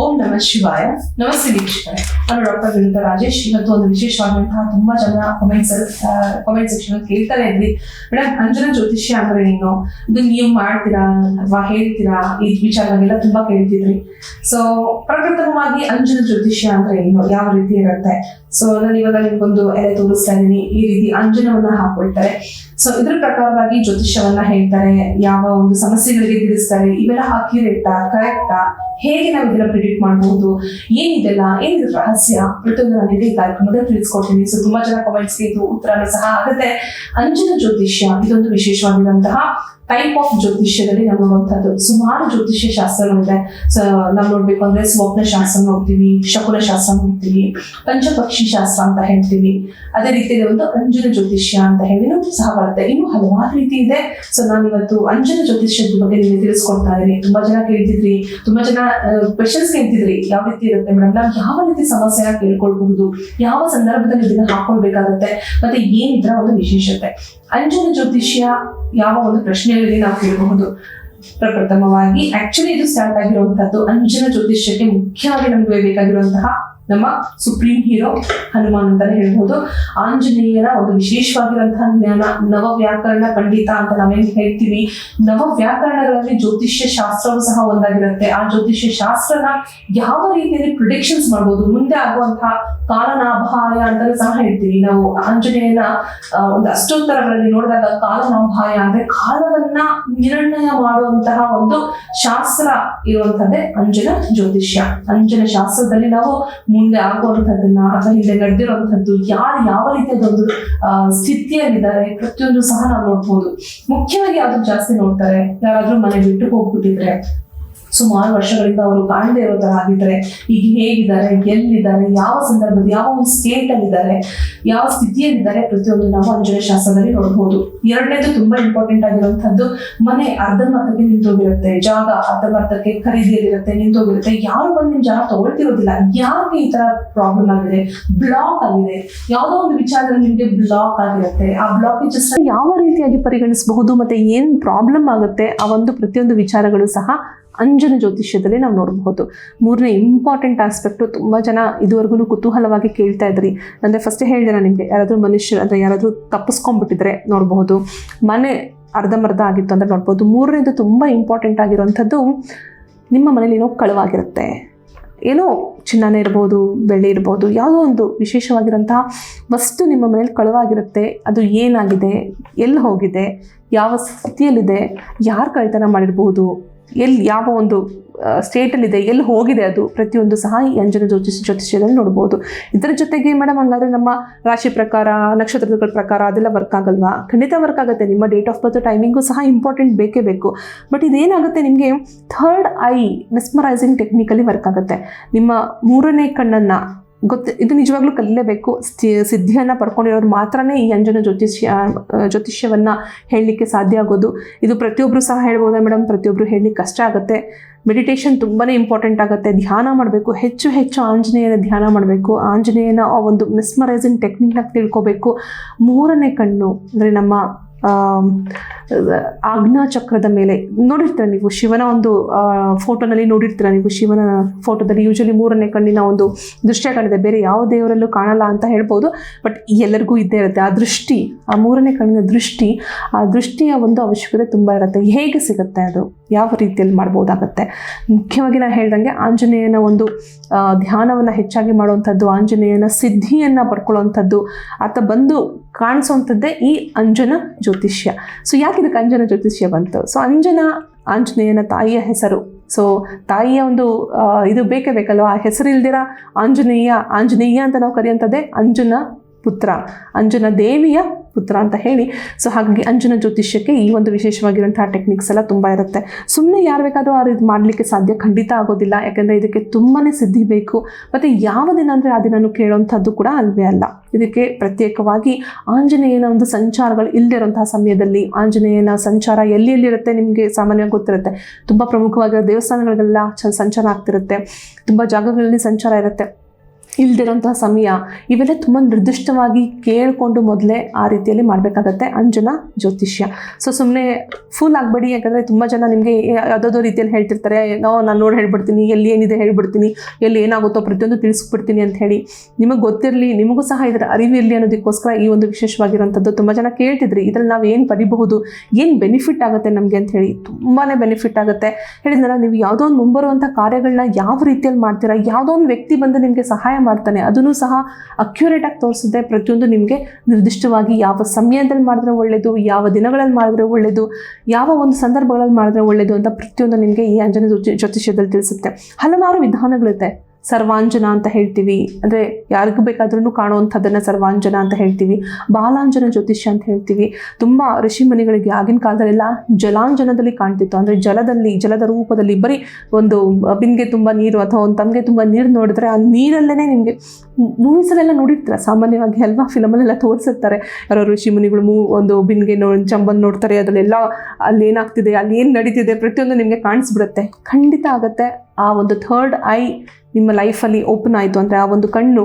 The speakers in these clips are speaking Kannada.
ಓಂ ನಮ ಶಿವಾಯ. ನಮಸ್ತೆ ವೀಕ್ಷಕರೇ ನಾನು ಡಾಕ್ಟರ್ ವಿನಿತಾ ರಾಜೇಶ್. ಇವತ್ತು ಒಂದು ವಿಶೇಷವಾದಂತಹ ತುಂಬಾ ಜನ ಕಮೆಂಟ್ಸ್ ಕಮೆಂಟ್ ಸೆಕ್ಷನ್ ಕೇಳ್ತಾರೆ ಇದ್ರಿ ಮೇಡಮ್ ಅಂಜನ ಜ್ಯೋತಿಷ್ಯ ಅಂದ್ರೆ ನೀನು ಇದು ನೀವು ಮಾಡ್ತೀರಾ ಅಥವಾ ಹೇಳ್ತೀರಾ? ಈ ವಿಚಾರಗಳೆಲ್ಲ ತುಂಬಾ ಕೇಳ್ತಿದ್ರಿ. ಸೊ ಪ್ರಕೃತವಾಗಿ ಅಂಜನ ಜ್ಯೋತಿಷ್ಯ ಅಂದ್ರೆ ಏನು? ಯಾವ ರೀತಿ ಇರುತ್ತೆ? ಸೊ ನಾನು ಇವಾಗ ನಿಮ್ಗೊಂದು ಎಲೆ ತೋರಿಸ್ತಾ ಇದ್ದೀನಿ. ಈ ರೀತಿ ಅಂಜನವನ್ನ ಹಾಕೊಳ್ತಾರೆ. ಸೊ ಇದ್ರ ಪ್ರಕಾರವಾಗಿ ಜ್ಯೋತಿಷ್ಯವನ್ನ ಹೇಳ್ತಾರೆ, ಯಾವ ಒಂದು ಸಮಸ್ಯೆಗಳಿಗೆ ತಿಳಿಸ್ತಾರೆ ಇವೆಲ್ಲ ಅಕ್ಯುರೇಟಾ ಕರೆಕ್ಟಾ, ಹೇಗೆ ನಾವು ಇದನ್ನ ಪ್ರಿಡಿಕ್ಟ್ ಮಾಡಬಹುದು ಏನಿದೆಲ್ಲ, ಏನಿದೆ ರಹಸ್ಯ ಪ್ರತಿಯೊಂದು ನಾನು ಈ ಕಾರ್ಯಕ್ರಮದಲ್ಲಿ ತಿಳಿಸ್ಕೊಡ್ತೀನಿ. ಸೊ ತುಂಬಾ ಜನ ಕಾಮೆಂಟ್ಸ್ಗೆ ಇದು ಉತ್ತರನೂ ಸಹ ಆಗುತ್ತೆ. ಅಂಜನ ಜ್ಯೋತಿಷ್ಯ, ಇದೊಂದು ವಿಶೇಷವಾಗಿರುವಂತಹ ಟೈಪ್ ಆಫ್ ಜ್ಯೋತಿಷ್ಯದಲ್ಲಿ ನಾವು ಸುಮಾರು ಜ್ಯೋತಿಷ್ಯ ಶಾಸ್ತ್ರಗಳಿದೆ. ಸೊ, ನಾವು ನೋಡ್ಬೇಕು ಅಂದ್ರೆ ಸ್ವಪ್ನ ಶಾಸ್ತ್ರ ನೋಡ್ತೀವಿ, ಶಕುನ ಶಾಸ್ತ್ರ ನೋಡ್ತೀವಿ, ಪಂಚಪಕ್ಷಿ ಶಾಸ್ತ್ರ ಅಂತ ಹೇಳ್ತೀವಿ. ಅದೇ ರೀತಿಯಲ್ಲಿ ಒಂದು ಅಂಜನ ಜ್ಯೋತಿಷ್ಯ ಅಂತ ಹೇಳಿ ಸಹ ಬರುತ್ತೆ. ಇನ್ನು ಹಲವಾರು ರೀತಿ ಇದೆ. ಸೊ ನಾನು ಇವತ್ತು ಅಂಜನ ಜ್ಯೋತಿಷ್ಯದ ಬಗ್ಗೆ ನಿಮಗೆ ತಿಳಿಸ್ಕೊಡ್ತಾ ಇದ್ದೀನಿ. ತುಂಬಾ ಜನ ಕೇಳ್ತಿದ್ರಿ. ತುಂಬಾ ಜನ ಕ್ವೆಶನ್ಸ್ ಕೇಳ್ತಿದ್ರಿ. ಯಾವ ರೀತಿ ಇರುತ್ತೆ ಮೇಡಮ್ ನಾವು ಯಾವ ರೀತಿ ಸಮಸ್ಯೆನ ಕೇಳ್ಕೊಳ್ಬಹುದು? ಯಾವ ಸಂದರ್ಭದಲ್ಲಿ ಇದನ್ನ ಹಾಕೊಳ್ಬೇಕಾಗುತ್ತೆ? ಮತ್ತೆ ಏನಿದ್ರ ಒಂದು ವಿಶೇಷತೆ. ಅಂಜನ ಜ್ಯೋತಿಷ್ಯ ಯಾವ ಒಂದು ಪ್ರಶ್ನೆಯಲ್ಲಿ ನಾವು ಕೇಳಬಹುದು. ಪ್ರಪ್ರಥಮವಾಗಿ ಆಕ್ಚುಲಿ ಇದು ಸ್ಟಾರ್ಟ್ ಆಗಿರುವಂತಹದ್ದು ಅಂಜನ ಜ್ಯೋತಿಷ್ಯಕ್ಕೆ ಮುಖ್ಯವಾಗಿ ನಮಗೆ ಬೇಕಾಗಿರುವಂತಹ ನಮ್ಮ ಸುಪ್ರೀಂ ಹೀರೋ ಹನುಮಾನ್ ಅಂತಾನೆ ಹೇಳ್ಬೋದು. ಆಂಜನೇಯನ ಒಂದು ವಿಶೇಷವಾಗಿರುವಂತಹ ಜ್ಞಾನ ನವ ವ್ಯಾಕರಣ ಪಂಡಿತ ಅಂತ ನಾವೇನ್ ಹೇಳ್ತೀವಿ? ನವ ವ್ಯಾಕರಣಗಳಲ್ಲಿ ಜ್ಯೋತಿಷ್ಯ ಶಾಸ್ತ್ರವೂ ಸಹ ಒಂದಾಗಿರುತ್ತೆ. ಆ ಜ್ಯೋತಿಷ್ಯ ಶಾಸ್ತ್ರನ ಯಾವ ರೀತಿಯಲ್ಲಿ ಪ್ರಿಡಿಕ್ಷನ್ಸ್ ಮಾಡ್ಬೋದು? ಮುಂದೆ ಆಗುವಂತಹ ಕಾಲನಾಭಾಯ ಅಂತಲೂ ಸಹ ಹೇಳ್ತೀವಿ. ನಾವು ಆಂಜನೇಯನ ಒಂದು ಅಷ್ಟೋತ್ತರಗಳಲ್ಲಿ ನೋಡಿದಾಗ ಕಾಲನಾಭಾಯ ಅಂದ್ರೆ ಕಾಲವನ್ನ ನಿರ್ಣಯ ಮಾಡುವಂತಹ ಒಂದು ಶಾಸ್ತ್ರ ಇರುವಂತದ್ದೇ ಅಂಜನ ಜ್ಯೋತಿಷ್ಯ. ಅಂಜನ ಶಾಸ್ತ್ರದಲ್ಲಿ ನಾವು ಮುಂದೆ ಆಗುವಂಥದ್ದನ್ನ ಅಥವಾ ಹಿಂದೆ ನಡೆದಿರುವಂತದ್ದು ಯಾರು ಯಾವ ರೀತಿಯಾದ ಒಂದು ಸ್ಥಿತಿಯಲ್ಲಿದ್ದಾರೆ ಪ್ರತಿಯೊಂದು ಸಹ ನಾವು ನೋಡ್ಬೋದು. ಮುಖ್ಯವಾಗಿ ಅದು ಜಾಸ್ತಿ ನೋಡ್ತಾರೆ? ಯಾರಾದ್ರೂ ಮನೆ ಬಿಟ್ಟು ಹೋಗ್ಬಿಟ್ಟಿದ್ರೆ ಸುಮಾರು ವರ್ಷಗಳಿಂದ ಅವರು ಕಾಣದೇ ಇರೋ ತರ ಆಗಿದ್ದಾರೆ. ಈಗ ಹೇಗಿದ್ದಾರೆ, ಎಲ್ಲಿದ್ದಾರೆ, ಯಾವ ಸಂದರ್ಭದಲ್ಲಿ, ಯಾವ ಒಂದು ಸ್ಟೇಟ್ ಅಲ್ಲಿದ್ದಾರೆ ಯಾವ ಸ್ಥಿತಿಯಲ್ಲಿದ್ದಾರೆ ಪ್ರತಿಯೊಂದು ನಾವು ಅಂಜನ ಶಾಸ್ತ್ರದಲ್ಲಿ ನೋಡಬಹುದು ಎರಡನೇದು ತುಂಬಾ ಇಂಪಾರ್ಟೆಂಟ್ ಆಗಿರುವಂತದ್ದು ಮನೆ ಅರ್ಧಂಬರ್ಧಕ್ಕೆ ನಿಂತೋಗಿರುತ್ತೆ, ಜಾಗ ಅರ್ಧಂಬರ್ಧಕ್ಕೆ ಖರೀದಿಯಲ್ಲಿರುತ್ತೆ, ನಿಂತೋಗಿರುತ್ತೆ. ಯಾರು ಬಂದು ನಿಮ್ ಜಾಗ ತಗೊಳ್ತಿರೋದಿಲ್ಲ. ಯಾಕೆ ಈ ತರ ಪ್ರಾಬ್ಲಮ್ ಆಗಿದೆ? ಬ್ಲಾಕ್ ಆಗಿದೆ. ಯಾವುದೋ ಒಂದು ವಿಚಾರದಲ್ಲಿ ನಿಮಗೆ ಬ್ಲಾಕ್ ಆಗಿರುತ್ತೆ. ಆ ಬ್ಲಾಕೇಜಸ್ ಯಾವ ರೀತಿಯಾಗಿ ಪರಿಗಣಿಸಬಹುದು ಮತ್ತೆ ಏನ್ ಪ್ರಾಬ್ಲಮ್ ಆಗುತ್ತೆ? ಆ ಒಂದು ಪ್ರತಿಯೊಂದು ವಿಚಾರಗಳು ಸಹ ಅಂಜನ ಜ್ಯೋತಿಷ್ಯದಲ್ಲಿ ನಾವು ನೋಡಬಹುದು. ಮೂರನೇ ಇಂಪಾರ್ಟೆಂಟ್ ಆಸ್ಪೆಕ್ಟು ತುಂಬ ಜನ ಇದುವರೆಗೂ ಕುತೂಹಲವಾಗಿ ಕೇಳ್ತಾ ಇದ್ರಿ. ಅಂದರೆ ಫಸ್ಟ್ ಹೇಳಿದೆ ನಾನು ನಿಮಗೆ, ಯಾರಾದರೂ ಮನುಷ್ಯ ಅಂದರೆ ಯಾರಾದರೂ ತಪ್ಪಿಸ್ಕೊಂಡ್ಬಿಟ್ಟಿದ್ರೆ ನೋಡಬಹುದು. ಮನೆ ಅರ್ಧಂಬರ್ಧ ಆಗಿತ್ತು ಅಂದರೆ ನೋಡ್ಬೋದು ಮೂರನೇದು ತುಂಬ ಇಂಪಾರ್ಟೆಂಟ್ ಆಗಿರುವಂಥದ್ದು ನಿಮ್ಮ ಮನೇಲಿ ಏನೋ ಕಳುವಾಗಿರುತ್ತೆ. ಏನೋ ಚಿನ್ನನೇ ಇರ್ಬೋದು, ಬೆಳ್ಳಿ ಇರ್ಬೋದು, ಯಾವುದೋ ಒಂದು ವಿಶೇಷವಾಗಿರೋಂತಹ ವಸ್ತು ನಿಮ್ಮ ಮನೇಲಿ ಕಳುವಾಗಿರುತ್ತೆ. ಅದು ಏನಾಗಿದೆ? ಎಲ್ಲಿ ಹೋಗಿದೆ? ಯಾವ ಸ್ಥಿತಿಯಲ್ಲಿದೆ? ಯಾರು ಕಳ್ತನ ಮಾಡಿರ್ಬೋದು ಎಲ್ಲಿ ಯಾವ ಒಂದು ಸ್ಟೇಟಲ್ಲಿದೆ ಎಲ್ಲಿ ಹೋಗಿದೆ ಅದು ಪ್ರತಿಯೊಂದು ಸಹ ಈ ಅಂಜನ ಜ್ಯೋತಿಷ ಜ್ಯೋತಿಷ್ಯದಲ್ಲಿ ನೋಡ್ಬೋದು. ಇದರ ಜೊತೆಗೆ ಮೇಡಮ್ ಹಂಗಾದ್ರೆ ನಮ್ಮ ರಾಶಿ ಪ್ರಕಾರ, ನಕ್ಷತ್ರಗಳ ಪ್ರಕಾರ ಅದೆಲ್ಲ ವರ್ಕ್ ಆಗಲ್ವಾ? ಖಂಡಿತ ವರ್ಕ್ ಆಗುತ್ತೆ. ನಿಮ್ಮ ಡೇಟ್ ಆಫ್ ಬರ್ತ್ ಟೈಮಿಂಗು ಸಹ ಇಂಪಾರ್ಟೆಂಟ್ ಬೇಕೇ ಬೇಕು. ಬಟ್ ಇದೇನಾಗುತ್ತೆ ನಿಮಗೆ? Third eye mesmerising technically work ಆಗುತ್ತೆ. ನಿಮ್ಮ ಮೂರನೇ ಕಣ್ಣನ್ನು ಗೊತ್ತು ಇದು ನಿಜವಾಗ್ಲೂ ಕಲಿಯಲೇಬೇಕು. ಸಿದ್ಧಿಯನ್ನು ಪಡ್ಕೊಂಡಿರೋರು ಮಾತ್ರನೇ ಈ ಅಂಜನ ಜ್ಯೋತಿಷ್ಯ ಜ್ಯೋತಿಷ್ಯವನ್ನು ಹೇಳಲಿಕ್ಕೆ ಸಾಧ್ಯ ಆಗೋದು. ಇದು ಪ್ರತಿಯೊಬ್ಬರು ಸಹ ಹೇಳ್ಬೋದಾ ಮೇಡಮ್ ಪ್ರತಿಯೊಬ್ಬರು ಹೇಳಲಿಕ್ಕೆ ಕಷ್ಟ ಆಗುತ್ತೆ. ಮೆಡಿಟೇಷನ್ ತುಂಬಾ ಇಂಪಾರ್ಟೆಂಟ್ ಆಗುತ್ತೆ. ಧ್ಯಾನ ಮಾಡಬೇಕು. ಹೆಚ್ಚು ಹೆಚ್ಚು ಆಂಜನೇಯನ ಧ್ಯಾನ ಮಾಡಬೇಕು. ಆಂಜನೇಯನ ಆ ಒಂದು ಮಿಸ್ಮರೈಸಿಂಗ್ ಟೆಕ್ನಿಕ್ನ ತಿಳ್ಕೊಬೇಕು. ಮೂರನೇ ಕಣ್ಣು ಅಂದರೆ ನಮ್ಮ ಆಜ್ಞಾ ಚಕ್ರದ ಮೇಲೆ ನೋಡಿರ್ತೀರ ನೀವು ಶಿವನ ಒಂದು ಫೋಟೋನಲ್ಲಿ ನೋಡಿರ್ತೀರ ನೀವು ಶಿವನ ಫೋಟೋದಲ್ಲಿ ಯೂಶಲಿ ಮೂರನೇ ಕಣ್ಣಿನ ಒಂದು ದೃಶ್ಯ ಕಾಣಿದೆ. ಬೇರೆ ಯಾವ ದೇವರಲ್ಲೂ ಕಾಣಲ್ಲ ಅಂತ ಹೇಳ್ಬೋದು. ಬಟ್ ಎಲ್ಲರಿಗೂ ಇದ್ದೇ ಇರುತ್ತೆ. ಆ ದೃಷ್ಟಿ, ಆ ಮೂರನೇ ಕಣ್ಣಿನ ದೃಷ್ಟಿ, ಆ ದೃಷ್ಟಿಯ ಒಂದು ಅವಶ್ಯಕತೆ ತುಂಬ ಇರುತ್ತೆ. ಹೇಗೆ ಸಿಗುತ್ತೆ ಅದು? ಯಾವ ರೀತಿಯಲ್ಲಿ ಮಾಡ್ಬೋದಾಗತ್ತೆ? ಮುಖ್ಯವಾಗಿ ನಾನು ಹೇಳ್ದಂಗೆ ಆಂಜನೇಯನ ಒಂದು ಧ್ಯಾನವನ್ನು ಹೆಚ್ಚಾಗಿ ಮಾಡುವಂಥದ್ದು, ಆಂಜನೇಯನ ಸಿದ್ಧಿಯನ್ನು ಪಡ್ಕೊಳ್ಳುವಂಥದ್ದು, ಆತ ಬಂದು ಕಾಣಿಸುವಂಥದ್ದೇ ಈ ಅಂಜನ ಜ್ಯೋತಿಷ್ಯ. ಸೊ ಯಾಕೆ ಇದಕ್ಕೆ ಅಂಜನ ಜ್ಯೋತಿಷ್ಯ ಬಂತು? ಸೊ ಅಂಜನ ಆಂಜನೇಯನ ತಾಯಿಯ ಹೆಸರು. ಸೊ ತಾಯಿಯ ಒಂದು ಇದು ಬೇಕೇ ಬೇಕಲ್ವ? ಆ ಹೆಸರಿಲ್ದಿರ ಆಂಜನೇಯ ಆಂಜನೇಯ ಅಂತ ನಾವು ಕರೆಯುವಂಥದ್ದೇ ಅಂಜನ ಪುತ್ರ, ಅಂಜನ ದೇವಿಯ ಪುತ್ರ ಅಂತ ಹೇಳಿ. ಸೊ ಹಾಗಾಗಿ ಅಂಜನ ಜ್ಯೋತಿಷ್ಯಕ್ಕೆ ಈ ಒಂದು ವಿಶೇಷವಾಗಿರುವಂತಹ ಟೆಕ್ನಿಕ್ಸ್ ಎಲ್ಲ ತುಂಬ ಇರುತ್ತೆ. ಸುಮ್ಮನೆ ಯಾರು ಬೇಕಾದರೂ ಅವ್ರು ಇದು ಮಾಡಲಿಕ್ಕೆ ಸಾಧ್ಯ ಖಂಡಿತ ಆಗೋದಿಲ್ಲ. ಯಾಕೆಂದರೆ ಇದಕ್ಕೆ ತುಂಬಾ ಸಿದ್ಧಿ ಬೇಕು. ಮತ್ತು ಯಾವ ದಿನ ಅಂದರೆ ಆ ದಿನನೂ ಕೇಳೋವಂಥದ್ದು ಕೂಡ ಅಲ್ವೇ ಅಲ್ಲ. ಇದಕ್ಕೆ ಪ್ರತ್ಯೇಕವಾಗಿ ಆಂಜನೇಯನ ಒಂದು ಸಂಚಾರಗಳು ಇಲ್ಲದಿರುವಂತಹ ಸಮಯದಲ್ಲಿ ಆಂಜನೇಯನ ಸಂಚಾರ ಎಲ್ಲಿ ಎಲ್ಲಿರುತ್ತೆ ನಿಮಗೆ ಸಾಮಾನ್ಯವಾಗಿ ಗೊತ್ತಿರುತ್ತೆ. ತುಂಬ ಪ್ರಮುಖವಾಗಿರೋ ದೇವಸ್ಥಾನಗಳಿಗೆಲ್ಲ ಸಂಚಾರ ಆಗ್ತಿರುತ್ತೆ. ತುಂಬ ಜಾಗಗಳಲ್ಲಿ ಸಂಚಾರ ಇರುತ್ತೆ. ಇಲ್ದಿರೋಂತಹ ಸಮಯ ಇವೆಲ್ಲ ತುಂಬ ನಿರ್ದಿಷ್ಟವಾಗಿ ಕೇಳಿಕೊಂಡು ಮೊದಲೇ ಆ ರೀತಿಯಲ್ಲಿ ಮಾಡಬೇಕಾಗತ್ತೆ. ಅಂಜನ ಜ್ಯೋತಿಷ್ಯ. ಸೊ ಸುಮ್ಮನೆ ಫುಲ್ ಆಗಬೇಡಿ, ಯಾಕಂದರೆ ತುಂಬ ಜನ ನಿಮಗೆ ಯಾವುದಾದ್ರು ರೀತಿಯಲ್ಲಿ ಹೇಳ್ತಿರ್ತಾರೆ, ನೋ, ನಾನು ನೋಡಿ ಹೇಳ್ಬಿಡ್ತೀನಿ, ಎಲ್ಲಿ ಏನಿದೆ ಹೇಳ್ಬಿಡ್ತೀನಿ, ಎಲ್ಲಿ ಏನಾಗುತ್ತೋ ಪ್ರತಿಯೊಂದು ತಿಳಿಸ್ಬಿಡ್ತೀನಿ ಅಂತ ಹೇಳಿ. ನಿಮಗೆ ಗೊತ್ತಿರಲಿ, ನಿಮಗೂ ಸಹ ಇದರ ಅರಿವು ಇರಲಿ ಅನ್ನೋದಕ್ಕೋಸ್ಕರ ಈ ಒಂದು ವಿಶೇಷವಾಗಿರುವಂಥದ್ದು ತುಂಬ ಜನ ಕೇಳ್ತಿದ್ರಿ. ಇದರಲ್ಲಿ ನಾವು ಏನು ಪಡಿಬಹುದು ಏನು ಬೆನಿಫಿಟ್ ಆಗುತ್ತೆ ನಮಗೆ ಅಂತ ಹೇಳಿ ತುಂಬಾ ಬೆನಿಫಿಟ್ ಆಗುತ್ತೆ. ಹೇಳಿದ್ನಲ್ಲ, ನೀವು ಯಾವುದೋ ಒಂದು ಮುಂಬರುವಂಥ ಕಾರ್ಯಗಳನ್ನ ಯಾವ ರೀತಿಯಲ್ಲಿ ಮಾಡ್ತೀರಾ, ಯಾವುದೋ ಒಂದು ವ್ಯಕ್ತಿ ಬಂದು ನಿಮಗೆ ಸಹಾಯ ಮಾಡ್ತಾನೆ. ಅದನ್ನು ಸಹ ಅಕ್ಯುರೇಟಾಗಿ ತೋರಿಸುತ್ತೆ. ಪ್ರತಿಯೊಂದು ನಿಮಗೆ ನಿರ್ದಿಷ್ಟವಾಗಿ ಯಾವ ಸಮಯದಲ್ಲಿ ಮಾಡಿದ್ರೆ ಒಳ್ಳೆಯದು ಯಾವ ದಿನಗಳಲ್ಲಿ ಮಾಡಿದ್ರೆ ಒಳ್ಳೆಯದು ಯಾವ ಒಂದು ಸಂದರ್ಭಗಳಲ್ಲಿ ಮಾಡಿದ್ರೆ ಒಳ್ಳೆಯದು ಅಂತ ಪ್ರತಿಯೊಂದು ನಿಮಗೆ ಈ ಅಂಜನ ಜ್ಯೋತಿ ಜ್ಯೋತಿಷ್ಯದಲ್ಲಿ ತಿಳಿಸುತ್ತೆ. ಹಲವಾರು ವಿಧಾನಗಳಿದೆ. ಸರ್ವಾಂಜನ ಅಂತ ಹೇಳ್ತೀವಿ. ಅಂದರೆ ಯಾರಿಗೂ ಬೇಕಾದ್ರೂ ಕಾಣುವಂಥದ್ದನ್ನು ಸರ್ವಾಂಜನ ಅಂತ ಹೇಳ್ತೀವಿ. ಬಾಲಾಂಜನ ಜ್ಯೋತಿಷ್ಯ ಅಂತ ಹೇಳ್ತೀವಿ. ತುಂಬ ಋಷಿಮುನಿಗಳಿಗೆ ಆಗಿನ ಕಾಲದಲ್ಲೆಲ್ಲ ಜಲಾಂಜನದಲ್ಲಿ ಕಾಣ್ತಿತ್ತು. ಅಂದರೆ ಜಲದಲ್ಲಿ, ಜಲದ ರೂಪದಲ್ಲಿ ಬರೀ ಒಂದು ಬಿನ್ಗೆ ತುಂಬ ನೀರು ಅಥವಾ ಒಂದು ತಮಗೆ ತುಂಬ ನೀರು ನೋಡಿದ್ರೆ ಆ ನೀರಲ್ಲೇ ನಿಮಗೆ ಮೂವೀಸಲ್ಲೆಲ್ಲ ನೋಡಿರ್ತೀರ? ಸಾಮಾನ್ಯವಾಗಿ ಅಲ್ವಾ? ಫಿಲಮಲ್ಲೆಲ್ಲ ತೋರಿಸಿರ್ತಾರೆ. ಯಾರೋ ಋಷಿ ಮುನಿಗಳು ಮೂ ಒಂದು ಬಿನ್ಗೆ ನೋ ಚಂಬನ್ ನೋಡ್ತಾರೆ. ಅದರಲ್ಲೆಲ್ಲ ಅಲ್ಲಿ ಏನಾಗ್ತಿದೆ ಅಲ್ಲಿ ಏನು ನಡೀತಿದೆ ಪ್ರತಿಯೊಂದು ನಿಮಗೆ ಕಾಣಿಸ್ಬಿಡುತ್ತೆ. ಖಂಡಿತ ಆಗುತ್ತೆ. ಆ ಒಂದು ಥರ್ಡ್ ಐ ನಿಮ್ಮ ಲೈಫಲ್ಲಿ ಓಪನ್ ಆಯಿತು ಅಂದರೆ ಆ ಒಂದು ಕಣ್ಣು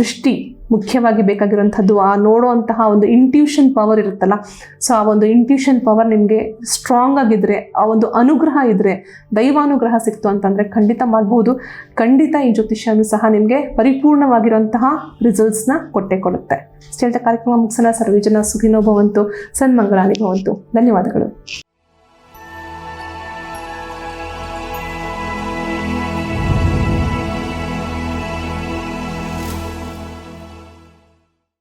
ದೃಷ್ಟಿ ಮುಖ್ಯವಾಗಿ ಬೇಕಾಗಿರುವಂಥದ್ದು, ಆ ನೋಡುವಂತಹ ಒಂದು ಇಂಟ್ಯೂಷನ್ ಪವರ್ ಇರುತ್ತಲ್ಲ ಸೊ ಆ ಒಂದು ಇಂಟ್ಯೂಷನ್ ಪವರ್ ನಿಮಗೆ ಸ್ಟ್ರಾಂಗ್ ಆಗಿದ್ದರೆ ಆ ಒಂದು ಅನುಗ್ರಹ ಇದ್ದರೆ ದೈವಾನುಗ್ರಹ ಸಿಕ್ತು ಅಂತಂದರೆ ಖಂಡಿತ ಮಾಡ್ಬೋದು. ಖಂಡಿತ ಈ ಜ್ಯೋತಿಷ್ಯನು ಸಹ ನಿಮಗೆ ಪರಿಪೂರ್ಣವಾಗಿರುವಂತಹ ರಿಸಲ್ಟ್ಸ್ನ ಕೊಟ್ಟೆ ಕೊಡುತ್ತೆ. ಇಷ್ಟು ಹೇಳ್ತಾ ಕಾರ್ಯಕ್ರಮ ಮುಗಿಸೋಣ ಸರ್ವೇ ಜನ ಸುಖಿನೋ ಭವಂತು, ಸನ್ಮಂಗಳಾನಿ ಭವಂತು. ಧನ್ಯವಾದಗಳು.